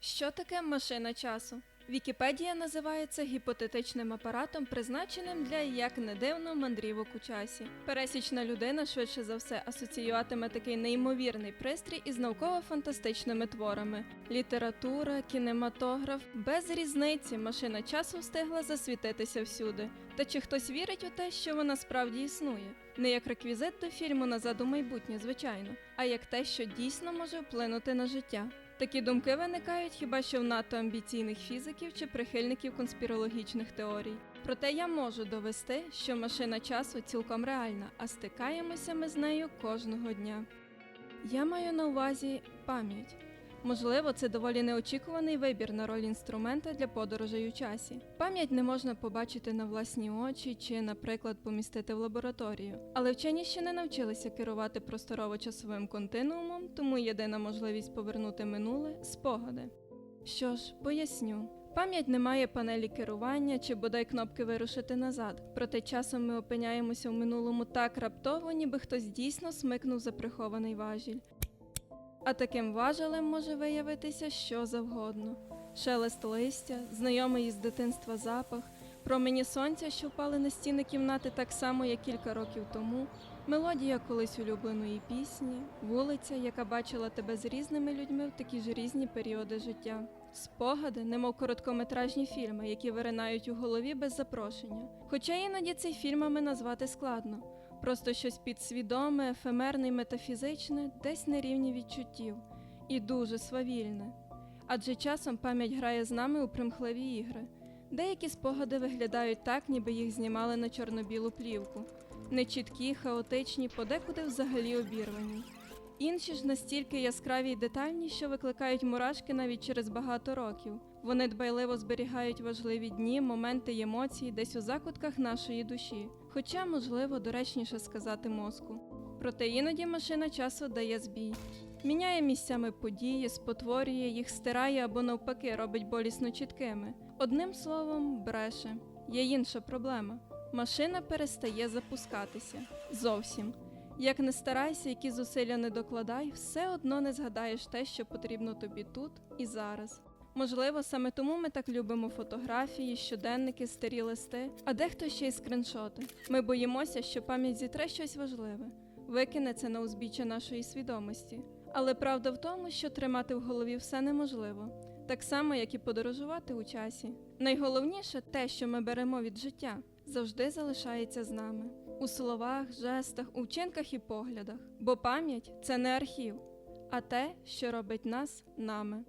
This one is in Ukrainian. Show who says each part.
Speaker 1: Що таке машина часу? Вікіпедія називає це гіпотетичним апаратом, призначеним для, як не дивно, мандрівок у часі. Пересічна людина швидше за все асоціюватиме такий неймовірний пристрій із науково-фантастичними творами. Література, кінематограф, без різниці машина часу встигла засвітитися всюди. Та чи хтось вірить у те, що вона справді існує? Не як реквізит до фільму Назад у майбутнє, звичайно, а як те, що дійсно може вплинути на життя. Такі думки виникають хіба що в надто амбіційних фізиків чи прихильників конспірологічних теорій. Проте я можу довести, що машина часу цілком реальна, а стикаємося ми з нею кожного дня. Я маю на увазі пам'ять. Можливо, це доволі неочікуваний вибір на роль інструмента для подорожей у часі. Пам'ять не можна побачити на власні очі чи, наприклад, помістити в лабораторію. Але вчені ще не навчилися керувати просторово-часовим континуумом, тому єдина можливість повернути минуле спогади. Що ж, поясню. Пам'ять не має панелі керування чи бодай кнопки вирушити назад. Проте часом ми опиняємося в минулому так раптово, ніби хтось дійсно смикнув за прихований важіль. А таким важелем може виявитися що завгодно: шелест листя, знайомий із дитинства запах, промені сонця, що впали на стіни кімнати так само, як кілька років тому, мелодія колись улюбленої пісні, вулиця, яка бачила тебе з різними людьми в такі ж різні періоди життя. Спогади, немов короткометражні фільми, які виринають у голові без запрошення. Хоча іноді ці фільмами назвати складно. Просто щось підсвідоме, ефемерне й метафізичне, десь на рівні відчуттів, і дуже свавільне. Адже часом пам'ять грає з нами у примхливі ігри. Деякі спогади виглядають так, ніби їх знімали на чорно-білу плівку, нечіткі, хаотичні, подекуди взагалі обірвані. Інші ж настільки яскраві й детальні, що викликають мурашки навіть через багато років. Вони дбайливо зберігають важливі дні, моменти й емоції десь у закутках нашої душі, хоча, можливо, доречніше сказати мозку. Проте іноді машина часу дає збій. Міняє місцями події, спотворює їх, стирає або навпаки робить болісно чіткими. Одним словом, бреше. Є інша проблема. Машина перестає запускатися. Зовсім. Як не старайся, які зусилля не докладай, все одно не згадаєш те, що потрібно тобі тут і зараз. Можливо, саме тому ми так любимо фотографії, щоденники, старі листи, а дехто ще й скриншоти. Ми боїмося, що пам'ять зітре щось важливе, викине це на узбіччя нашої свідомості. Але правда в тому, що тримати в голові все неможливо, так само, як і подорожувати у часі. Найголовніше те, що ми беремо від життя, завжди залишається з нами у словах, жестах, у вчинках і поглядах. Бо пам'ять це не архів, а те, що робить нас нами.